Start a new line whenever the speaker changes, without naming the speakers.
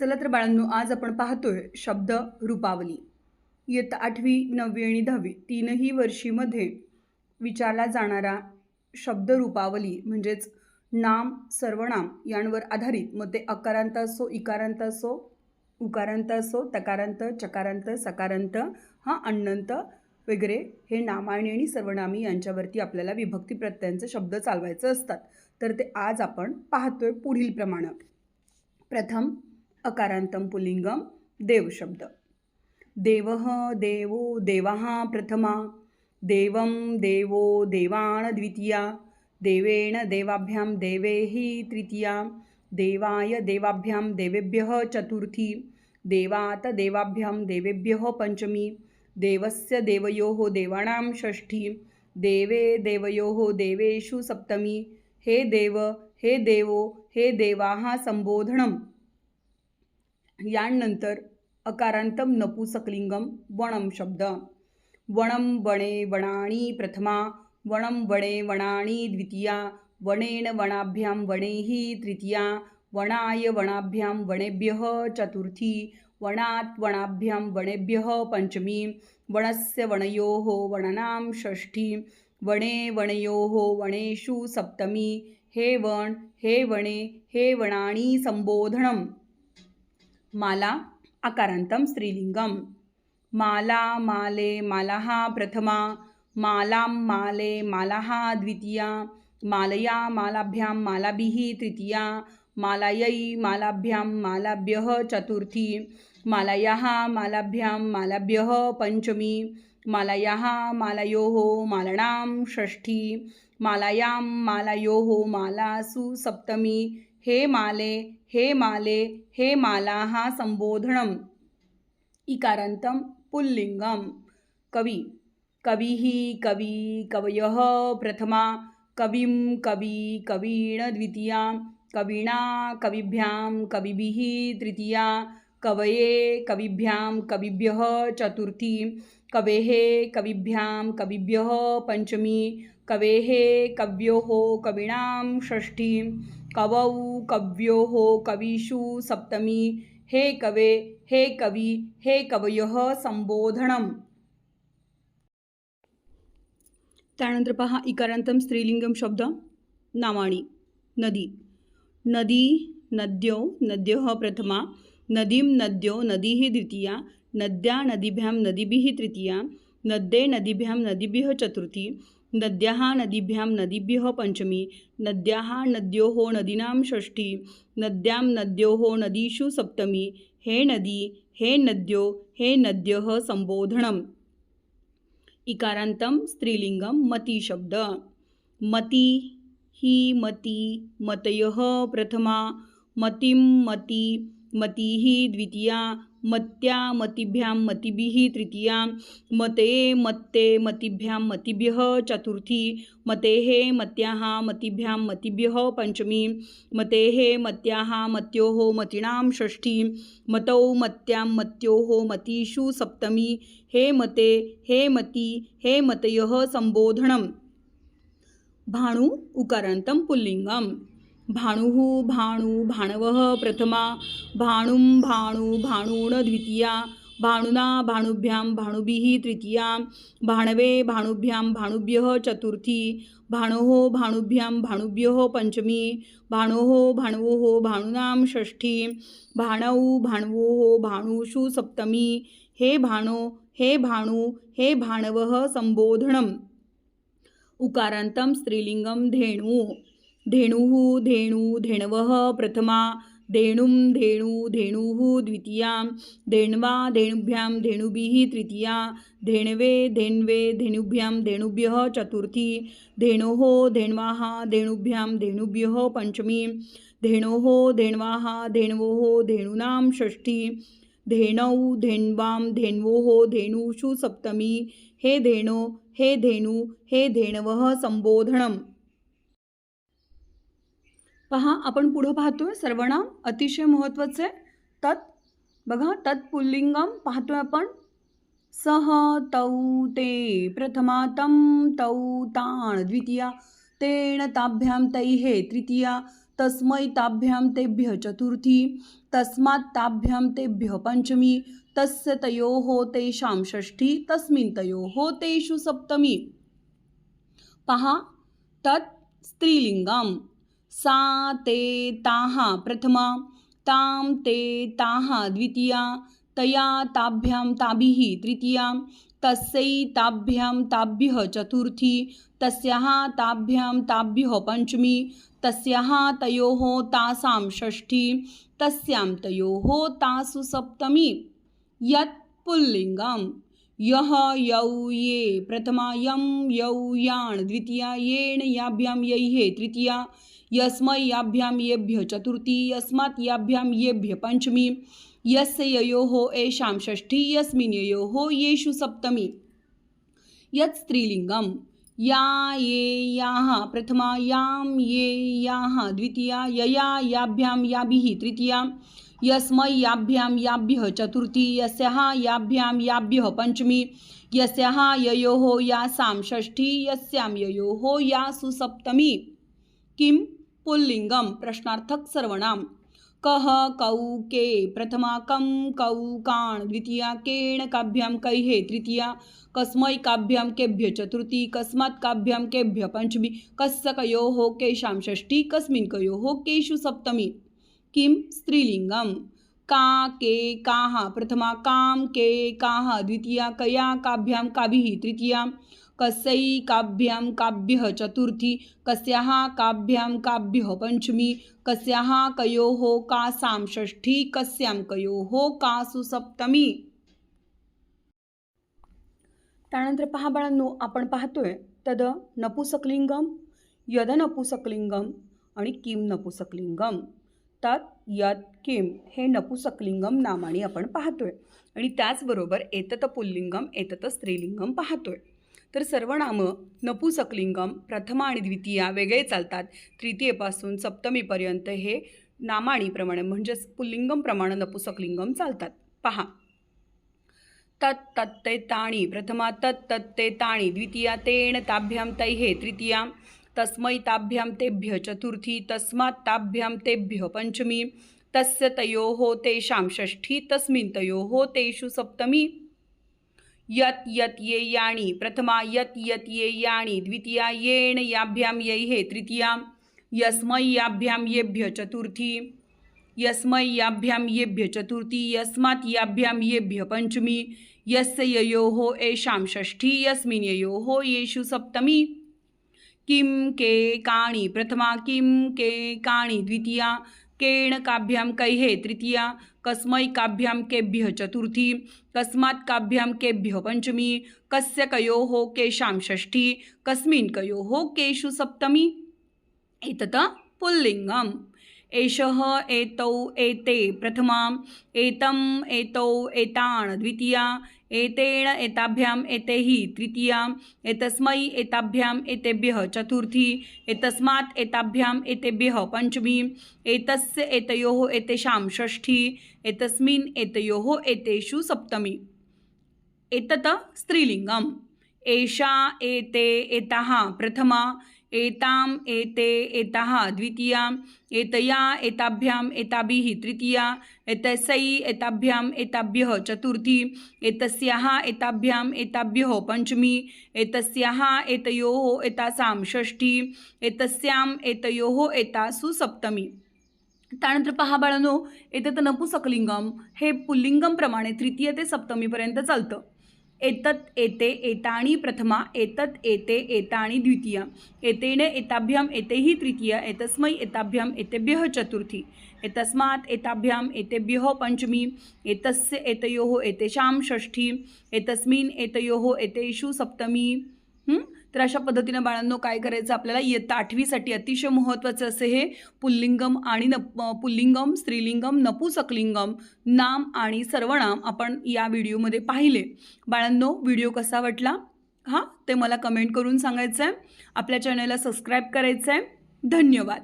चला तर बाळांनो आज आपण पाहतोय शब्द रूपावली. इयत्ता आठवी नववी आणि दहावी तीनही वर्षीमध्ये विचारला जाणारा शब्द रूपावली म्हणजेच नाम सर्वनाम यांवर आधारित. मग ते अकारांत असो इकारांत असो उकारांत असो तकारांत चकारांत सकारांत हा अण्णंत वगैरे हे नामायणी आणि सर्वनामी यांच्यावरती आपल्याला विभक्ती प्रत्ययांचे शब्द चालवायचे असतात. तर ते आज आपण पाहतोय पुढील प्रमाणे. प्रथम अकारांतम पुल्लिंगम देव शब्द देवः, देवो, देवाः प्रथमा। देवं, देवो देवान् द्वितीया। देवेण, देवाभ्यां, देवेहि तृतीया। देवाय, देवाभ्यां, देवेभ्यः चतुर्थी। देवात, देवाभ्यां, देवेभ्यः पंचमी देवस्य, देवयोः देवानां षष्ठी। देवे, देवयोः, देवेषु सप्तमी। हे देव, हे देवो, हे देवाः संबोधनम् यानंतर अकारांतम नपुसकलिंगम वणम शब्द। वणम वणे वणाणी प्रथमा वणम वणे वणाणी द्वितीया, वणेन वणाभ्यां वणेहि तृतीया, वणाय वणाभ्यां वणेभ्यः चतुर्थी, वणात् वणाभ्यां वणेभ्यः पञ्चमी, वणस्य वणयोः वणनां षष्ठी, वणे वणयोः वणेषु सप्तमी, हे वण, हे वणे, हे वणाणी संबोधनम् माला अकारान्तं स्त्रीलिंगम माला माले मालाः प्रथमा। मालां माले मालाः द्वितीया। मालया मालाभ्यां मालाभिः तृतीया। मालायै मालाभ्यां मालाभ्यः चतुर्थी। मालायाः मालाभ्यां मालाभ्यः पञ्चमी। मालायाः मालयोः मालणां षष्ठी। मालायां मालयोः मालासु सप्तमी। हे माले हे माले, हे मालाः संबोधनम्। इकारान्तं पुल्लिङ्गं कवि कविः कवि कवयः प्रथमा, कविं कवि कवीण द्वितीया, कविणा कविभ्यां कविभिः तृतीया, कवये कविभ्यां कविभ्यः चतुर्थी, कवेः कविभ्यां कविभ्यः पञ्चमी, कवेः कव्योः कवीणां षष्ठी। कवौ कव्योः कविषु सप्तमी। हे कवे हे कवी हे कवयः संबोधनम। त्यानंतर पहा इकारांतम स्त्रीलिंगम शब्द नावाणी नदी। नदी नद्यो नद्यः प्रथमा नदीं नद्यो नदीः द्वितीया नद्या नदीभ्यां नदीभिः तृतीया नद्ये नदीभ्यां नदीभ्यः चतुर्थी नद्याः नदीभ्यां नदीभ्यः पञ्चमी नद्याः नद्योः नदीनां षष्ठी नद्यां नद्योः नदीषु सप्तमी हे नदी हे नद्यो हे नद्यः संबोधनम्। इकारान्तं स्त्रीलिङ्गं मती मति मती ही मती मतयः प्रथमा मतिं मती मतिः द्वितीया, मत्या, मतिभ्यां, मतिभिः तृतीया, मते, मत्ते, मतिभ्यां, मतिभ्यः चतुर्थी, मतेः मत्याः, मतिभ्यां, मतिभ्यः पञ्चमी, मतेः मत्याः, मत्योः मतीनां षष्ठी, मतौ मत्यां, मत्योः मतीषु सप्तमी, हे मते, हे मती, हे मतयः संबोधनम् भाणु उकारान्तं पुल्लिङ्गं भाणुः भाणु भाणवः प्रथमा, भाणुं भाणु भाणून् द्वितीया, भाणुना भाणुभ्यां भाणुभिः तृतीया, भाणवे भाणुभ्यां भाणुभ्यः चतुर्थी, भाणोः भाणुभ्यां भाणुभ्यः पञ्चमी, भाणोः भाणवोः भाणूनां षष्ठी, भाणौ भाणवोः भाणुषु सप्तमी। हे भाणो, हे भाणु, हे भाणवः संबोधनम्। उकारान्तं स्त्रीलिङ्गं धेणु धेणुः धेणु धेणवः प्रथमा, धेणुं धेणु धेणुः द्वितीया, धेण्वा धेणुभ्यां धेणुभिः तृतीया, धेणवे धेन्वे धेनुभ्यां धेणुभ्यः चतुर्थी, धेणोः धेण्वाः धेणुभ्यां धेणुभ्यः पञ्चमी, धेणोः धेण्वाः धेण्वोः धेणूनां षष्ठी, धेणौ धेन्वां धेन्वोः धेनुषु सप्तमी, हे धेणो, हे धेणू, हे धेणवः संबोधनम्। पहा आपण पुढं पाहतोय सर्वनाम अतिशय महत्त्वाचे. तत् बघा तत्पुल्लिंगम पाहतोय आपण. सह तौ ते प्रथमा तं तौ ताण द्वितीया तेण ताभ्यां तैः तृतीया तस्मै ताभ्यां तेभ्यः चतुर्थी तस्मात् ताभ्यां तेभ्यः पञ्चमी तस्य तयोः तेषां षष्ठी तस्मिन् तयोः तेषु सप्तमी. पहा तत् स्त्रीलिङ्गं सा ते ताः प्रथमा, तां ते ताः द्वितीया, तया ताभ्यां ताभिः तृतीया, तस्यै ताभ्यां ताभ्यः चतुर्थी, तस्याः ताभ्यां ताभ्यः पञ्चमी, तस्याः तयोः तासां षष्ठी, तस्यां तयोः तासु सप्तमी। यत् पुल्लिङ्गं यः यौ ये प्रथमा, यं यौ याण् द्वितीया येन याभ्यां यैः तृतीया यस्मै याभ्यां येभ्यः चतुर्थी, यस्मात् याभ्यां येभ्यः पञ्चमी, यस्य ययोः येषां षष्ठी, यस्मिन् ययोः येषु सप्तमी। यत् स्त्रीलिङ्गं या, ये, याः प्रथमा, यां, ये, याः द्वितीया, यया, याभ्यां, याभिः तृतीया, यस्मै याभ्यां, याभ्यः चतुर्थी, यस्याः याभ्यां, याभ्यः पञ्चमी, यस्याः ययोः यासां षष्ठी, यस्यां ययोः यासु सप्तमी। किं पुल्लिङ्गं प्रश्नार्थक सर्वनाम। कः, कौ, के, प्रथमा, कं, कौ, काण्, द्वितीया, केण, काभ्यां, कैः, तृतीया, कस्मै, काभ्यां, केभ्य, चतुर्थी, कस्मात् काभ्यां, केभ्य, पञ्चमी, कस्य, कयोः, केषां, षष्ठी, कस्मिन् कयोः, केषु, सप्तमी। किं? स्त्रीलिङ्गं का, के, काः, प्रथमा, कां, के, काः, द्वितीया, कया, काभ्यां, काभिः, तृतीया। कसई काभ्यां काभ्य चतुर्थी कस्याः काभ्यां काभ्यः पंचमी कस्याः कयोः कासां षष्ठी कस्यां कयोः कासु सप्तमी। त्यानंतर पहा बाळांनो आपण पाहतोय तद नपुसकलिंगम यद नपुसकलिंगम आणि किम नपुसकलिंगम. तत् यत किम हे नपुसकलिंगम नामाने आपण पाहतोय. आणि त्याचबरोबर एतत पुल्लिंगम एतत स्त्रीलिंगम पाहतोय. तर सर्व नामं नपुसकलिंगम प्रथमा आणि द्वितीया वेगळे चालतात. तृतीयेपासून सप्तमीपर्यंत हे नामाणीप्रमाणे म्हणजेच पुल्लिंगम प्रमाणे नपुसकलिंगम चालतात. पहा. तत् तत्ते ताणी. प्रथमा तत् तत्ते ताणी. द्वितीया तेण ताभ्यां तैः तृतीया. तस्मै ताभ्यां तेभ्यः. चतुर्थी तस्मात् ताभ्यां तेभ्यः. पञ्चमी. तस्य तयोः तेषां षष्ठी. तस्मिन् तयोः तेषु सप्तमी. यत् यत् ये यानि प्रथमा यत् यत् ये यानि द्वितीया येण याभ्यां यैः, तृतीया यस्मै याभ्यां येभ्य चतुर्थी यस्मै याभ्यां येभ्य चतुर्थी, यस्मात् याभ्यां येभ्य पञ्चमी, यस्य ययोः येषां षष्ठी, यस्मिन् ययोः येषु सप्तमी। किं के काणि प्रथमा, किं के काणि द्वितीया केण काभ्याम कैहे तृतीया, कस्मै काभ्याम केभ्य चतुर्थी, कस्मात् काभ्याम केभ्य पंचमी कस्य कयोः केषां षष्ठी, कस्मिन् कयोः केषु सप्तमी। एतत् पुल्लिङ्गम्। एषः एतौ एते प्रथमाम् एतम् एतौ एतान् द्वितीया एतेण एताभ्याम् एतैः तृतीया एतस्मै एताभ्याम् एतेभ्यः चतुर्थी एतस्मात् एताभ्याम् एतेभ्यः पञ्चमी एतस्य एतयोः एतेषां षष्ठी एतस्मिन् एतयोः एतेषु सप्तमी। एतत् स्त्रीलिङ्गम्। एषा एते एताः प्रथमा एताम् एते एताः द्वितीया एतया एताभ्याम् एताभिः तृतीया एतस्यै एताभ्याम् एताभ्यः चतुर्थी एतस्याः एताभ्याम् एताभ्यः पञ्चमी एतस्याः एतयोः एतासां षष्ठी एतस्याम् एतयोः एतासु सप्तमी। त्यानंतर पहा बाळानो येथे तर नपुसकलिंगम हे पुल्लिंगमप्रमाणे तृतीय ते सप्तमीपर्यंत चालतं। एतत् एते एतानि प्रथमा एतत् एते एतानि द्वितीया। एतेन एताभ्याम् एतैः तृतीया एतस्मै एताभ्याम एतेभ्यः चतुर्थी। एतस्मात् एताभ्याम् एतेभ्यः पञ्चमी एतस्य एतयोः एतेषां षष्ठी एतस्मिन् एतयोः एतेषु सप्तमी तर अशा पद्धतीनं बाळांनो काय करायचं? आपल्याला इयत्ता आठवीसाठी अतिशय महत्त्वाचं असे हे पुल्लिंगम आणि नप पुल्लिंगम स्त्रीलिंगम नपुसकलिंगम नाम आणि सर्वनाम आपण या व्हिडिओमध्ये पाहिले. बाळांनो व्हिडिओ कसा वाटला? हां ते मला कमेंट करून सांगायचं आहे आपल्या चॅनलला सबस्क्राईब करायचं आहे धन्यवाद.